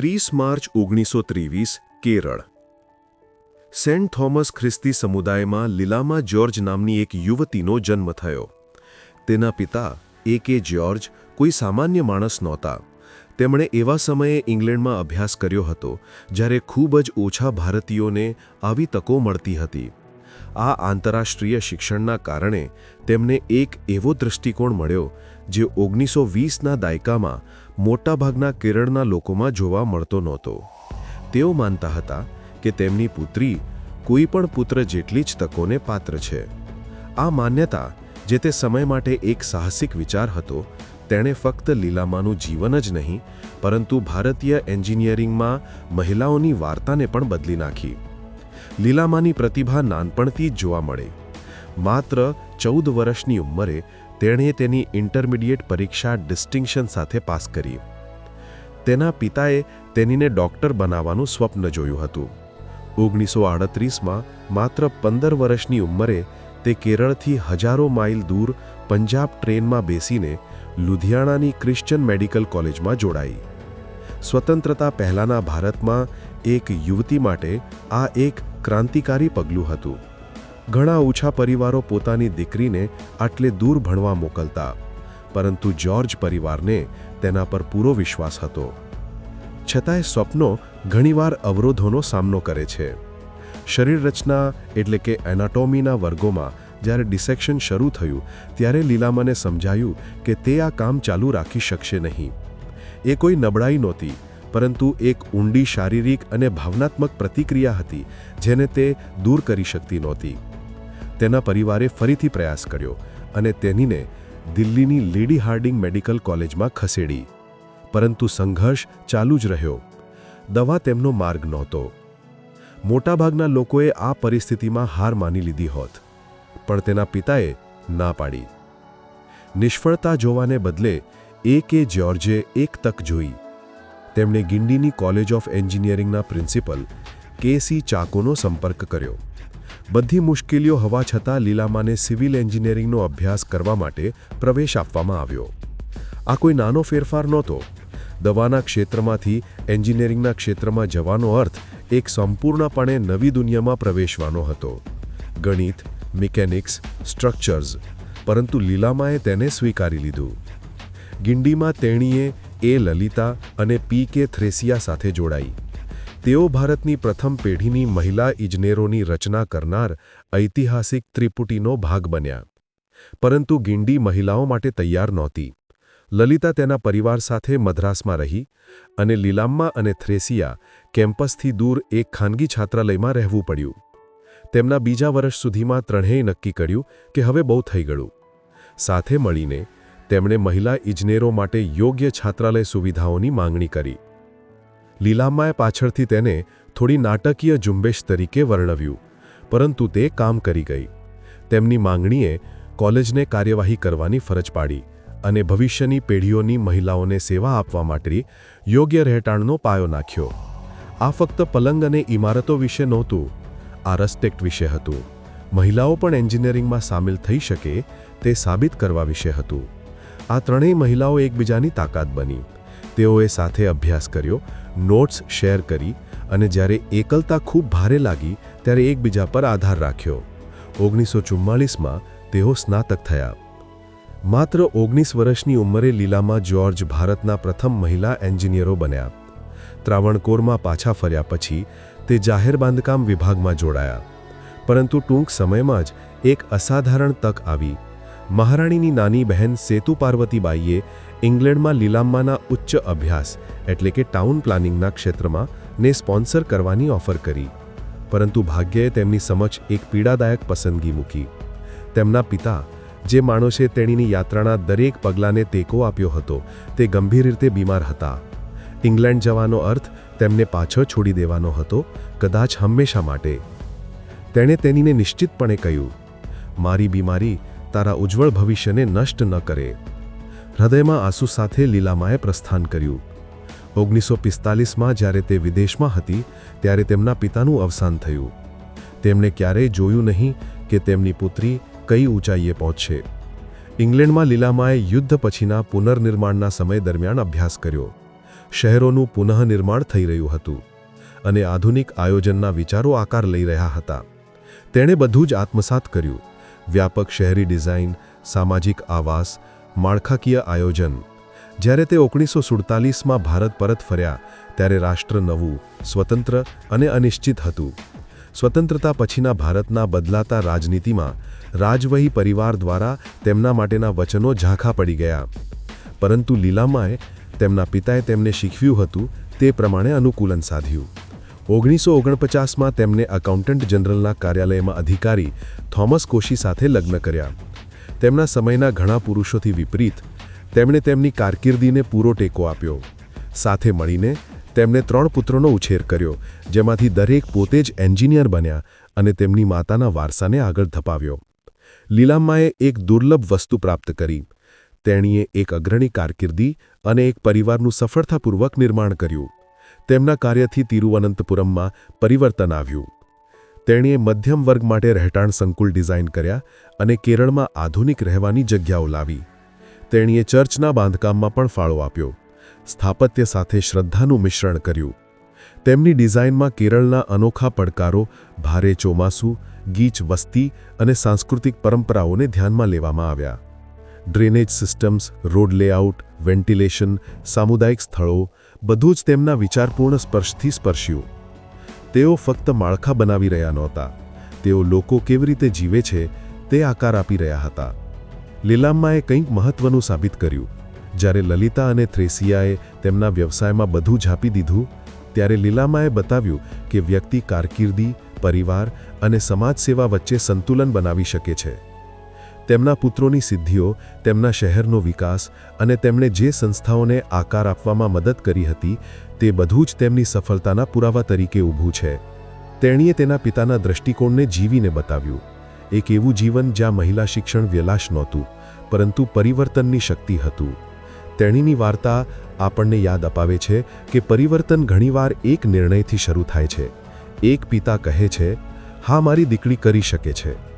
ત્રીસ માર્ચ ઓગણીસો ત્રેવીસ, કેરળ. સેન્ટ થોમસ ખ્રિસ્તી સમુદાયમાં લીલામા જ્યોર્જ નામની એક યુવતીનો જન્મ થયો. તેના પિતા એ કે જ્યોર્જ કોઈ સામાન્ય માણસ નહોતા. તેમણે એવા સમયે ઇંગ્લેન્ડમાં અભ્યાસ કર્યો હતો, જ્યારે ખૂબ જ ઓછા ભારતીયોને આવી તકો મળતી હતી. આ આંતરરાષ્ટ્રીય શિક્ષણના કારણે તેમને એક એવો દૃષ્ટિકોણ મળ્યો, જે ઓગણીસો વીસના દાયકામાં મોટાભાગના કેરળના લોકોમાં જોવા મળતો નહોતો. તેઓ માનતા હતા કે તેમની પુત્રી કોઈ પણ પુત્ર જેટલી જ તકોને પાત્ર છે. આ માન્યતા, જે તે સમય માટે એક સાહસિક વિચાર હતો, તેણે ફક્ત લીલામાનું જીવન જ નહીં, પરંતુ ભારતીય એન્જિનિયરિંગમાં મહિલાઓની વાર્તાને પણ બદલી નાખી. લીલામાની પ્રતિભા નાનપણથી જ જોવા મળે. માત્ર ચૌદ વર્ષની ઉંમરે તેણે તેની ઇન્ટરમીડિયેટ પરીક્ષા ડિસ્ટિંક્શન સાથે પાસ કરી. તેના પિતાએ તેનીને ડૉક્ટર બનાવવાનું સ્વપ્ન જોયું હતું. ઓગણીસો આડત્રીસમાં માત્ર પંદર વર્ષની ઉંમરે તે કેરળથી હજારો માઇલ દૂર પંજાબ ટ્રેનમાં બેસીને લુધિયાણાની ક્રિશ્ચન મેડિકલ કોલેજમાં જોડાઈ. સ્વતંત્રતા પહેલાંના ભારતમાં એક યુવતી માટે આ એક ક્રાંતિકારી પગલું હતું. ઘણા ઓછા પરિવારો પોતાની દીકરીને આટલે દૂર ભણવા મોકલતા, પરંતુ જ્યોર્જ પરિવારને તેના પર પૂરો વિશ્વાસ હતો. છતાંય સ્વપ્નો ઘણીવાર અવરોધોનો સામનો કરે છે. શરીર રચના એટલે કે એનાટોમીના વર્ગોમાં જ્યારે ડિસેક્શન શરૂ થયું, ત્યારે લીલામાને સમજાયું કે તે આ કામ ચાલુ રાખી શકશે નહીં. એ કોઈ નબળાઈ નહોતી, પરંતુ એક ઊંડી શારીરિક અને ભાવનાત્મક પ્રતિક્રિયા હતી, જેને તે દૂર કરી શકતી નહોતી. તેના પરિવારે ફરીથી પ્રયાસ કર્યો અને તેનીને દિલ્હીની લેડી હાર્ડિંગ મેડિકલ કોલેજમાં ખસેડી. પરંતુ સંઘર્ષ ચાલુ જ રહ્યો. દવા તેમનો માર્ગ નહોતો. મોટાભાગના લોકોએ આ પરિસ્થિતિમાં હાર માની લીધી હોત, પણ તેના પિતાએ ના પાડી. નિષ્ફળતા જોવાને બદલે એ કે જ્યોર્જે એક તક જોઈ. તેમણે ગિંડીની કોલેજ ઓફ એન્જિનિયરિંગના પ્રિન્સિપલ કે સી ચાકોનો સંપર્ક કર્યો. બધી મુશ્કેલીઓ હોવા છતાં લીલામાને સિવિલ એન્જિનિયરિંગનો અભ્યાસ કરવા માટે પ્રવેશ આપવામાં આવ્યો. આ કોઈ નાનો ફેરફાર નહોતો. દવાના ક્ષેત્રમાંથી એન્જિનિયરિંગના ક્ષેત્રમાં જવાનો અર્થ એક સંપૂર્ણપણે નવી દુનિયામાં પ્રવેશવાનો હતો. ગણિત, મિકેનિક્સ, સ્ટ્રક્ચર્સ, પરંતુ લીલામાએ તેને સ્વીકારી લીધું. ગિંડીમાં તેણીએ એ લલિતા અને પી કે થ્રેસિયા સાથે જોડાઈ. તેઓ ભારતની પ્રથમ પેઢીની મહિલા ઇજનેરોની રચના કરનાર ઐતિહાસિક ત્રિપુટીનો ભાગ બન્યા. પરંતુ ગિંડી મહિલાઓ માટે તૈયાર નહોતી. લલિતા તેના પરિવાર સાથે મદ્રાસમાં રહી અને લીલામ્મા અને થ્રેસિયા કેમ્પસથી દૂર એક ખાનગી છાત્રાલયમાં રહેવું પડ્યું. તેમના બીજા વર્ષ સુધીમાં ત્રણેય નક્કી કર્યું કે હવે બહુ થઈ ગયું. સાથે મળીને તેમણે મહિલા ઇજનેરો માટે યોગ્ય છાત્રાલય સુવિધાઓની માંગણી કરી. લીલામાએ પાછળથી તેને થોડી નાટકીય ઝુંબેશ તરીકે વર્ણવ્યું, પરંતુ તે કામ કરી ગઈ. તેમની માંગણીએ કોલેજને કાર્યવાહી કરવાની ફરજ પાડી અને ભવિષ્યની પેઢીઓની મહિલાઓને સેવા આપવા માટે યોગ્ય રહેઠાણનો પાયો નાખ્યો. આ ફક્ત પલંગ અને ઇમારતો વિશે નહોતું, આ રસ્ટેક્ટ વિશે હતું. મહિલાઓ પણ એન્જિનિયરિંગમાં સામેલ થઈ શકે તે સાબિત કરવા વિશે હતું. આ ત્રણેય મહિલાઓ એકબીજાની તાકાત બની. તેઓએ સાથે અભ્યાસ કર્યો નોટ્સ શેર કરી અને જ્યારે એકલતા ખૂબ ભારે લાગી, ત્યારે એકબીજા પર આધાર રાખ્યો. ઓગણીસો ચુમ્માલીસમાં તેઓ સ્નાતક થયા. માત્ર ઓગણીસ વર્ષની ઉંમરે લીલામાં જ્યોર્જ ભારતના પ્રથમ મહિલા એન્જિનિયરો બન્યા. ત્રાવણકોરમાં પાછા ફર્યા પછી તે જાહેર બાંધકામ વિભાગમાં જોડાયા. પરંતુ ટૂંક સમયમાં જ એક અસાધારણ તક આવી. મહારાણીની નાની બહેન સેતુ પાર્વતીબાઈએ ઇંગ્લેન્ડમાં લીલામ્માના ઉચ્ચ અભ્યાસ એટલે કે ટાઉન પ્લાનિંગના ક્ષેત્રમાં ને સ્પોન્સર કરવાની ઓફર કરી. પરંતુ ભાગ્યએ તેમની સમક્ષ એક પીડાદાયક પસંદગી મૂકી. તેમના પિતા, જે માણસે તેણીની યાત્રાના દરેક પગલાંને ટેકો આપ્યો હતો, તે ગંભીર રીતે બીમાર હતા. ઇંગ્લેન્ડ જવાનો અર્થ તેમને પાછળ છોડી દેવાનો હતો, કદાચ હંમેશા માટે. તેણે તેનીને નિશ્ચિતપણે કહ્યું, મારી બીમારી તારા ઉજ્જવળ ભવિષ્યને નષ્ટ ન કરે. હૃદયમાં આંસુ સાથે લીલામાએ પ્રસ્થાન કર્યું. ઓગણીસો પિસ્તાલીસમાં જ્યારે તે વિદેશમાં હતી, ત્યારે તેમના પિતાનું અવસાન થયું. તેમણે ક્યારેય જોયું નહીં કે તેમની પુત્રી કઈ ઊંચાઈએ પહોંચશે ઇંગ્લેન્ડમાં લીલામાએ યુદ્ધ પછીના પુનર્નિર્માણના સમય દરમિયાન અભ્યાસ કર્યો. શહેરોનું પુનઃનિર્માણ થઈ રહ્યું હતું અને આધુનિક આયોજનના વિચારો આકાર લઈ રહ્યા હતા. તેણે બધું જ આત્મસાત કર્યું. વ્યાપક શહેરી ડિઝાઇન, સામાજિક આવાસ, માળખાકીય આયોજન. જ્યારે તે ઓગણીસો સુડતાલીસમાં ભારત પરત ફર્યા, ત્યારે રાષ્ટ્ર નવું, સ્વતંત્ર અને અનિશ્ચિત હતું. સ્વતંત્રતા પછીના ભારતના બદલાતા રાજનીતિમાં રાજવહી પરિવાર દ્વારા તેમના માટેના વચનો ઝાંખા પડી ગયા. પરંતુ લીલામાએ તેમના પિતાએ તેમને શીખવ્યું હતું તે પ્રમાણે અનુકૂલન સાધ્યું. ઓગણીસો ઓગણપચાસમાં તેમને એકાઉન્ટન્ટ જનરલના કાર્યાલયમાં અધિકારી થોમસ કોશી સાથે લગ્ન કર્યા. તેમના સમયના ઘણા પુરુષોથી વિપરીત, તેમણે તેમની કારકિર્દીને પૂરો ટેકો આપ્યો. સાથે મળીને તેમણે ત્રણ પુત્રોનો ઉછેર કર્યો, જેમાંથી દરેક પોતે જ એન્જિનિયર બન્યા અને તેમની માતાના વારસાને આગળ ધપાવ્યો. લીલામ્માએ એક દુર્લભ વસ્તુ પ્રાપ્ત કરી. તેણીએ એક અગ્રણી કારકિર્દી અને એક પરિવારનું સફળતાપૂર્વક નિર્માણ કર્યું. તેમના કાર્યથી તિરુવનંતપુરમમાં પરિવર્તન આવ્યું. તેણીએ મધ્યમ વર્ગ માટે રહેઠાણ સંકુલ ડિઝાઇન કર્યા અને કેરળમાં આધુનિક રહેવાની જગ્યાઓ લાવી. તેણીએ ચર્ચના બાંધકામમાં પણ ફાળો આપ્યો. સ્થાપત્ય સાથે શ્રદ્ધાનું મિશ્રણ કર્યું. તેમની ડિઝાઇનમાં કેરળના અનોખા પડકારો, ભારે ચોમાસું, ગીચ વસ્તી અને સાંસ્કૃતિક પરંપરાઓને ધ્યાનમાં લેવામાં આવ્યા. Drainage systems, road layout, ventilation, સામુદાયિક સ્થળો બધું જ તેમના વિચારપૂર્ણ સ્પર્શથી સ્પર્શ્યું. તેઓ ફક્ત માળખા બનાવી રહ્યા નહોતા. તેઓ લોકો કેવી રીતે જીવે છે, તે આકાર આપી રહ્યા હતા. લીલામ્માએ કંઈક મહત્વનું સાબિત કર્યું. જ્યારે લલિતા અને થ્રેસિયાએ તેમના વ્યવસાયમાં બધું ઝાંપી દીધું, ત્યારે લીલામાએ બતાવ્યું કે વ્યક્તિ કારકિર્દી, પરિવાર અને સમાજ સેવા વચ્ચે સંતુલન બનાવી શકે છે. તેમના પુત્રોની સિદ્ધિઓ, તેમના શહેરનો વિકાસ અને તેમણે જે સંસ્થાઓને આકાર આપવામાં મદદ કરી હતી, તે બધું જ તેમની સફળતાના પુરાવા તરીકે ઊભું છે. તેણીએ તેના પિતાના દૃષ્ટિકોણને જીવીને બતાવ્યું. એક એવું જીવન જ્યાં મહિલા શિક્ષણ વ્યલાશ નહોતું, પરંતુ પરિવર્તનની શક્તિ હતું. તેણીની વાર્તા આપણને યાદ અપાવે છે કે પરિવર્તન ઘણીવાર એક નિર્ણયથી શરૂ થાય છે. એક પિતા કહે છે, હા, મારી દીકરી કરી શકે છે.